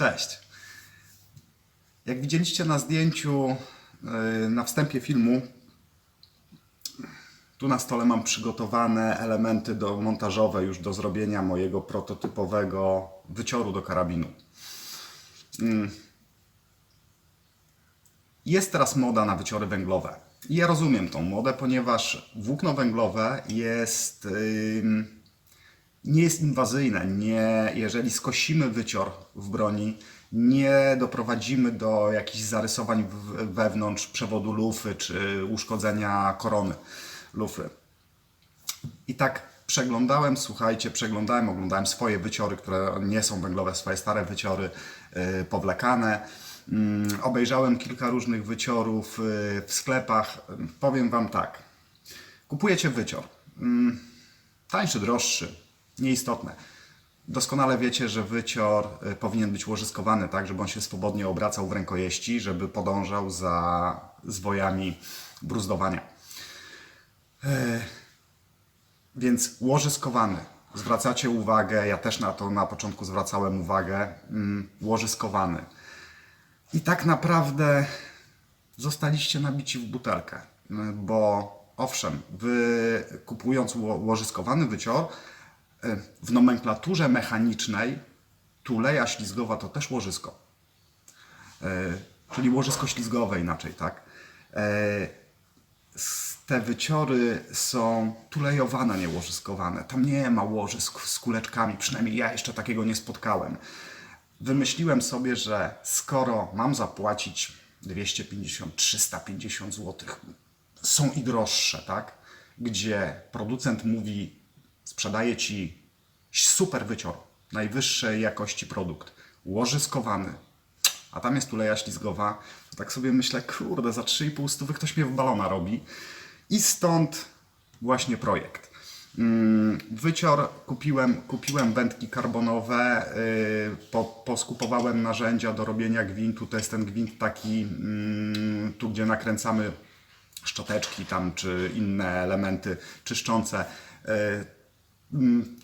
Cześć. Jak widzieliście na zdjęciu yy, na wstępie filmu, tu na stole mam przygotowane elementy do montażowe już do zrobienia mojego prototypowego wycioru do karabinu. Mm. Jest teraz moda na wyciory węglowe. Ja rozumiem tą modę, ponieważ włókno węglowe jest ym, nie jest inwazyjne. Nie, jeżeli skosimy wycior w broni, nie doprowadzimy do jakichś zarysowań wewnątrz przewodu lufy czy uszkodzenia korony lufy. I tak przeglądałem, słuchajcie, przeglądałem, oglądałem swoje wyciory, które nie są węglowe, swoje stare wyciory yy, powlekane. Mm, obejrzałem kilka różnych wyciorów yy, w sklepach. Powiem Wam tak. Kupujecie wycior. Mm, tańszy, droższy, nieistotne. Doskonale wiecie, że wycior y, powinien być łożyskowany, tak, żeby on się swobodnie obracał w rękojeści, żeby podążał za zwojami bruzdowania. E, Więc łożyskowany. Zwracacie uwagę, ja też na to na początku zwracałem uwagę, mm, łożyskowany. I tak naprawdę zostaliście nabici w butelkę, m, bo owszem, wy kupując ło- łożyskowany wycior, y, w nomenklaturze mechanicznej tuleja ślizgowa to też łożysko, Y, czyli łożysko ślizgowe inaczej, tak? S- Te wyciory są tulejowane, nie łożyskowane. Tam nie ma łożysk z kuleczkami, przynajmniej ja jeszcze takiego nie spotkałem wymyśliłem sobie, że skoro mam zapłacić 250-350 zł, są i droższe, tak? Gdzie producent mówi, sprzedaje ci super wycior, najwyższej jakości produkt, łożyskowany, a tam jest tuleja ślizgowa, to tak sobie myślę, kurde, za 3,5 stówy ktoś mnie w balona robi. I stąd właśnie projekt. Mm, Wycior kupiłem, kupiłem wędki karbonowe, yy, po, poskupowałem narzędzia do robienia gwintu. To jest ten gwint taki, mm, tu gdzie nakręcamy szczoteczki tam, czy inne elementy czyszczące. Mm,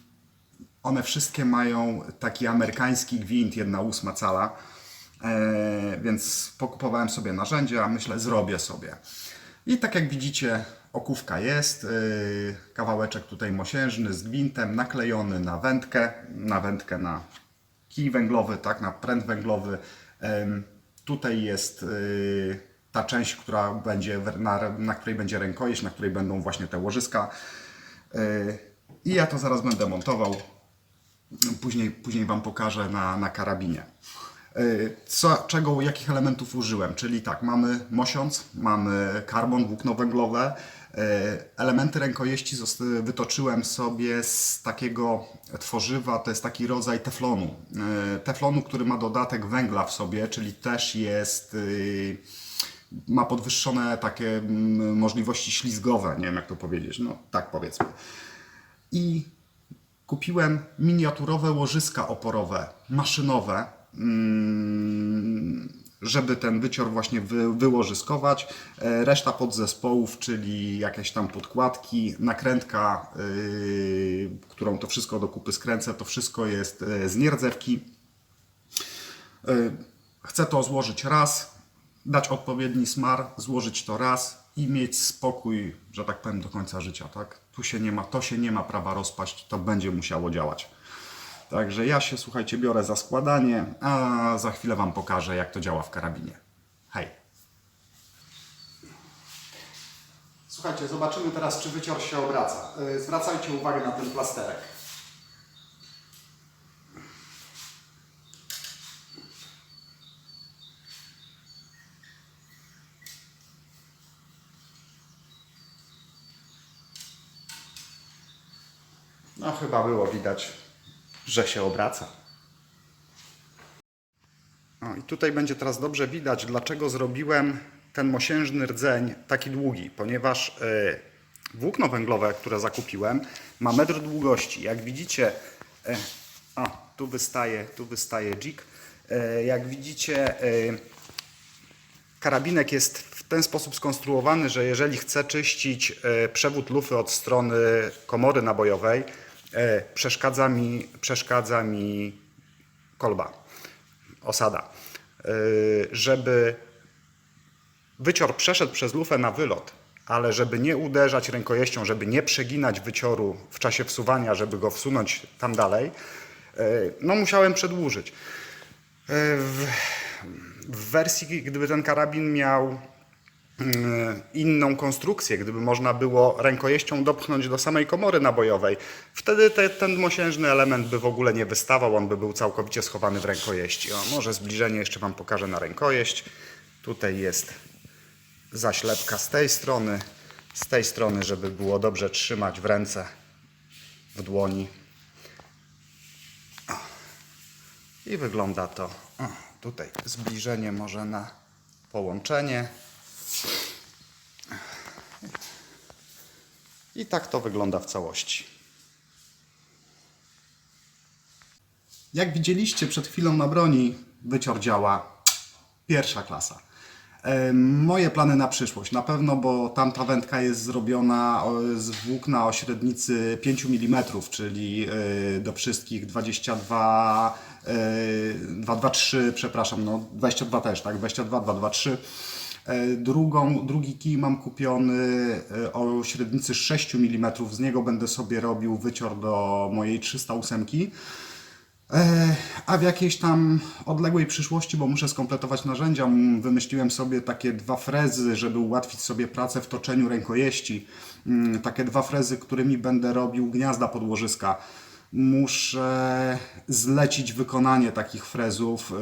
one wszystkie mają taki amerykański gwint 1,8 cala, e, więc pokupowałem sobie narzędzia, myślę, zrobię sobie. I tak jak widzicie, okówka jest, e, kawałeczek tutaj mosiężny z gwintem, naklejony na wędkę, na wędkę na kij węglowy, tak, na pręt węglowy. Tutaj jest e, ta część, która będzie, na, na której będzie rękojeść, na której będą właśnie te łożyska. E, I ja to zaraz będę montował. Później, później Wam pokażę na, na karabinie. Yy, Co, czego, jakich elementów użyłem? Czyli tak, mamy mosiąc, mamy karbon, włókno węglowe. Yy, Elementy rękojeści wytoczyłem sobie z takiego tworzywa, to jest taki rodzaj teflonu. Yy, Teflonu, który ma dodatek węgla w sobie, czyli też jest yy, ma podwyższone takie mm, możliwości ślizgowe, nie wiem jak to powiedzieć, no tak powiedzmy. I kupiłem miniaturowe łożyska oporowe, maszynowe, mm, żeby ten wycior właśnie wy, wyłożyskować. E, Reszta podzespołów, czyli jakieś tam podkładki, nakrętka, yy, którą to wszystko do kupy skręcę, to wszystko jest e, z nierdzewki. Y, Chcę to złożyć raz, dać odpowiedni smar, złożyć to raz i mieć spokój, że tak powiem, do końca życia, tak? Tu się nie ma, to się nie ma prawa rozpaść, to będzie musiało działać. Także ja się, słuchajcie, biorę za składanie, a za chwilę Wam pokażę, jak to działa w karabinie. Hej! Słuchajcie, zobaczymy teraz, czy wycior się obraca. Y, Zwracajcie uwagę na ten plasterek. No chyba było widać, że się obraca. No i tutaj będzie teraz dobrze widać, dlaczego zrobiłem ten mosiężny rdzeń taki długi, ponieważ e, włókno węglowe, które zakupiłem, ma metr długości. Jak widzicie, e, o, tu wystaje, tu wystaje dzik. E, jak widzicie, karabinek jest w ten sposób skonstruowany, że jeżeli chcę czyścić przewód lufy od strony komory nabojowej, przeszkadza mi, przeszkadza mi kolba. osada, yy, żeby wycior przeszedł przez lufę na wylot, ale żeby nie uderzać rękojeścią, żeby nie przeginać wycioru w czasie wsuwania, żeby go wsunąć tam dalej, yy, no musiałem przedłużyć. W, w wersji, gdyby ten karabin miał inną konstrukcję, gdyby można było rękojeścią dopchnąć do samej komory nabojowej, wtedy te, ten mosiężny element by w ogóle nie wystawał, on by był całkowicie schowany w rękojeści. O, może zbliżenie jeszcze Wam pokażę na rękojeść. Tutaj jest zaślepka z tej strony, z tej strony, żeby było dobrze trzymać w ręce, w dłoni. I wygląda to. O, tutaj zbliżenie może na połączenie. I tak to wygląda w całości. Jak widzieliście przed chwilą na broni, wycior działa pierwsza klasa. E, Moje plany na przyszłość, na pewno, bo tamta wędka jest zrobiona z włókna o średnicy 5 mm, czyli e, do wszystkich 22, e, 223, przepraszam, no 22 też, tak, 22, 223. E, Drugą, drugi kij mam kupiony e, o średnicy 6 mm, z niego będę sobie robił wycior do mojej 308. E, A w jakiejś tam odległej przyszłości, bo muszę skompletować narzędzia, wymyśliłem sobie takie dwa frezy, żeby ułatwić sobie pracę w toczeniu rękojeści. Mm, Takie dwa frezy, którymi będę robił gniazda podłożyska. Muszę zlecić wykonanie takich frezów,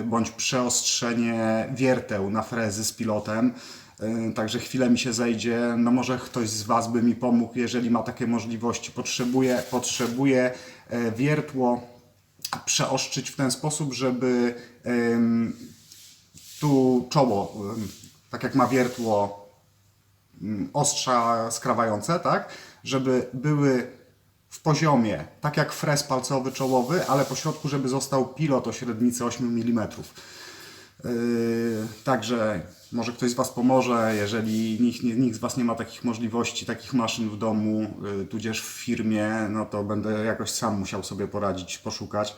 y, bądź przeostrzenie wierteł na frezy z pilotem. Y, Także chwilę mi się zejdzie. No może ktoś z Was by mi pomógł, jeżeli ma takie możliwości. Potrzebuję, potrzebuję e, wiertło przeoszczyć w ten sposób, żeby tu czoło, tak jak ma wiertło mm, ostrza skrawające, tak, żeby były w poziomie, tak jak frez palcowy czołowy, ale po środku, żeby został pilot o średnicy 8 mm. Yy, Także może ktoś z Was pomoże, jeżeli nikt, nikt z Was nie ma takich możliwości, takich maszyn w domu, yy, tudzież w firmie, no to będę jakoś sam musiał sobie poradzić, poszukać.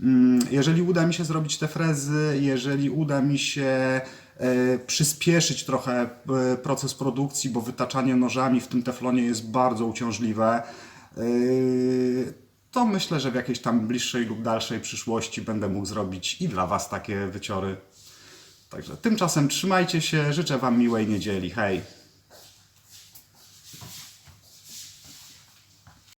Mm, Jeżeli uda mi się zrobić te frezy, jeżeli uda mi się e, przyspieszyć trochę e, proces produkcji, bo wytaczanie nożami w tym teflonie jest bardzo uciążliwe, to myślę, że w jakiejś tam bliższej lub dalszej przyszłości będę mógł zrobić i dla Was takie wyciory. Także tymczasem trzymajcie się, życzę Wam miłej niedzieli. Hej!